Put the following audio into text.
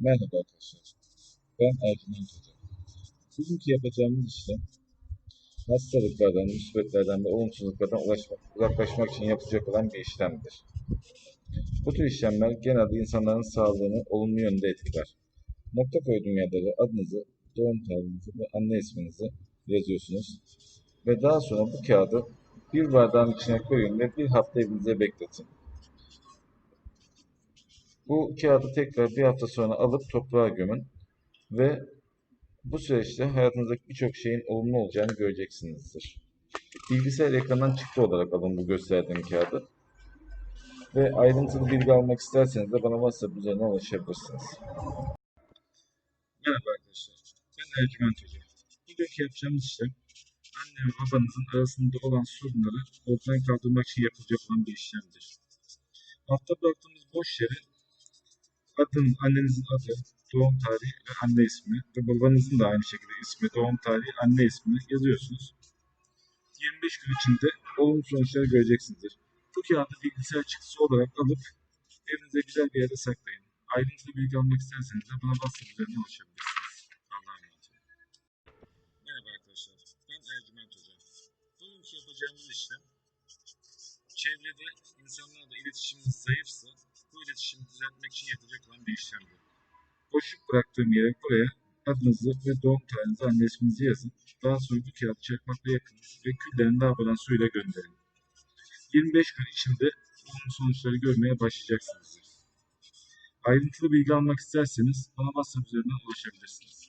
Merhaba arkadaşlar. Ben Ercüment Hoca. Bugünkü yapacağımız işlem hastalıklardan, müsbetlerden ve olumsuzluklardan ulaşmak, uzaklaşmak için yapılacak olan bir işlemdir. Bu tür işlemler genelde insanların sağlığını olumlu yönde etkiler. Nokta koyduğum yerlere adınızı, doğum tarihinizi ve anne isminizi yazıyorsunuz. Ve daha sonra bu kağıdı bir bardağın içine koyun ve bir hafta evinize bekletin. Bu kağıdı tekrar bir hafta sonra alıp toprağa gömün ve bu süreçte hayatınızdaki birçok şeyin olumlu olacağını göreceksinizdir. Bilgisayar ekranından çıktı olarak alın bu gösterdiğim kağıdı. Ve ayrıntılı bilgi almak isterseniz de bana WhatsApp üzerinden ulaşabilirsiniz. Merhaba arkadaşlar. Ben Ercüment Hoca. Bugünkü yapacağımız işlem anne ve babanızın arasında olan sorunları ortadan kaldırmak için yapılacak olan bir işlemdir. Altta bıraktığımız boş yere adın, annenizin adı, doğum tarihi ve anne ismi ve babanızın da aynı şekilde ismi, doğum tarihi, anne ismini yazıyorsunuz. 25 gün içinde olumlu sonuçları göreceksinizdir. Bu kağıdı bilgisayar çıktısı olarak alıp evinize güzel bir yerde saklayın. Ayrıntılı bilgi almak isterseniz de bana WhatsApp üzerinden ulaşabilirsiniz. Allah'a emanet. Merhaba arkadaşlar. Ben Ercüment Hoca. Bugünkü yapacağımız işlem çevrede insanlarla iletişiminiz zayıfsa düzeltmek için yapılacak olan bir işlemdir. Boşluk bıraktığım yere buraya adınızı ve doğum tarihinizi, anne isminizi yazın. Daha sonra bu kağıdı çakmakla yakın ve küllerini lavabodan suyla gönderin. 25 gün içinde olumlu sonuçları görmeye başlayacaksınızdır. Ayrıntılı bilgi almak isterseniz bana WhatsApp üzerinden ulaşabilirsiniz.